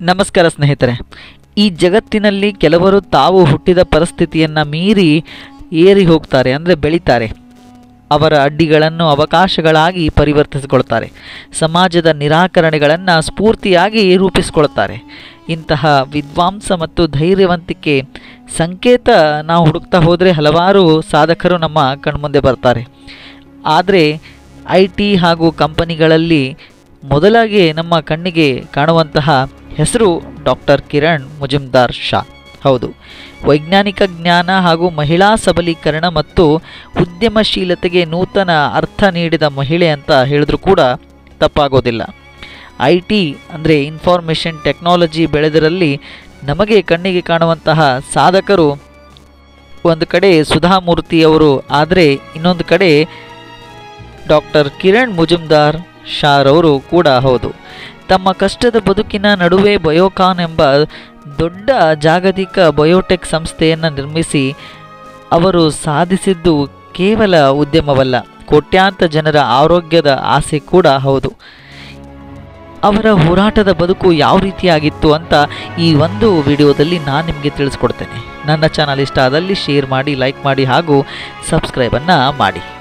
ನಮಸ್ಕಾರ ಸ್ನೇಹಿತರೆ. ಈ ಜಗತ್ತಿನಲ್ಲಿ ಕೆಲವರು ತಾವು ಹುಟ್ಟಿದ ಪರಿಸ್ಥಿತಿಯನ್ನು ಮೀರಿ ಏರಿ ಹೋಗ್ತಾರೆ, ಅಂದರೆ ಬೆಳೀತಾರೆ. ಅವರ ಅಡ್ಡಿಗಳನ್ನು, ಅವಕಾಶಗಳಾಗಿ ಪರಿವರ್ತಿಸಿಕೊಳ್ತಾರೆ. ಸಮಾಜದ ನಿರಾಕರಣೆಗಳನ್ನು ಸ್ಫೂರ್ತಿಯಾಗಿ ರೂಪಿಸಿಕೊಳ್ತಾರೆ. ಇಂತಹ ವಿದ್ವಾಂಸ ಮತ್ತು ಧೈರ್ಯವಂತಿಕೆ ಸಂಕೇತ ನಾವು ಹುಡುಕ್ತಾ ಹೋದರೆ ಹಲವಾರು ಸಾಧಕರು ನಮ್ಮ ಕಣ್ಮುಂದೆ ಬರ್ತಾರೆ. ಆದರೆ, ಐ ಟಿ ಹಾಗೂ ಕಂಪನಿಗಳಲ್ಲಿ ಮೊದಲಾಗಿ ನಮ್ಮ ಕಣ್ಣಿಗೆ ಕಾಣುವಂತಹ ಹೆಸರು ಡಾಕ್ಟರ್ ಕಿರಣ್ ಮುಜುಮ್ದಾರ್ ಶಾ. ಹೌದು, ವೈಜ್ಞಾನಿಕ ಜ್ಞಾನ ಹಾಗೂ ಮಹಿಳಾ ಸಬಲೀಕರಣ ಮತ್ತು ಉದ್ಯಮಶೀಲತೆಗೆ ನೂತನ ಅರ್ಥ ನೀಡಿದ ಮಹಿಳೆ ಅಂತ ಹೇಳಿದ್ರೂ ಕೂಡ ತಪ್ಪಾಗೋದಿಲ್ಲ. ಐ ಟಿ ಅಂದರೆ ಇನ್ಫಾರ್ಮೇಷನ್ ಟೆಕ್ನಾಲಜಿ ಬೆಳೆದರಲ್ಲಿ ನಮಗೆ ಕಣ್ಣಿಗೆ ಕಾಣುವಂತಹ ಸಾಧಕರು ಒಂದು ಕಡೆ ಸುಧಾಮೂರ್ತಿಯವರು ಆದರೆ ಇನ್ನೊಂದು ಕಡೆ ಡಾಕ್ಟರ್ ಕಿರಣ್ ಮುಜುಮ್ದಾರ್ ಶಾರವರು ಕೂಡ ಹೌದು. ತಮ್ಮ ಕಷ್ಟದ ಬದುಕಿನ ನಡುವೆ ಬಯೋಕಾನ್ ಎಂಬ ದೊಡ್ಡ ಜಾಗತಿಕ ಬಯೋಟೆಕ್ ಸಂಸ್ಥೆಯನ್ನು ನಿರ್ಮಿಸಿ ಅವರು ಸಾಧಿಸಿದ್ದು ಕೇವಲ ಉದ್ಯಮವಲ್ಲ ಕೋಟ್ಯಾಂತರ ಜನರ ಆರೋಗ್ಯದ ಆಸೆ ಕೂಡ ಹೌದು. ಅವರ ಹೋರಾಟದ ಬದುಕು ಯಾವ ರೀತಿಯಾಗಿತ್ತು ಅಂತ ಈ ಒಂದು ವಿಡಿಯೋದಲ್ಲಿ ನಾನು ನಿಮಗೆ ತಿಳಿಸ್ಕೊಡ್ತೇನೆ. ನನ್ನ ಚಾನಲ್ ಇಷ್ಟ ಆದಲ್ಲಿ ಶೇರ್ ಮಾಡಿ ಲೈಕ್ ಮಾಡಿ ಹಾಗೂ ಸಬ್ಸ್ಕ್ರೈಬನ್ನು ಮಾಡಿ.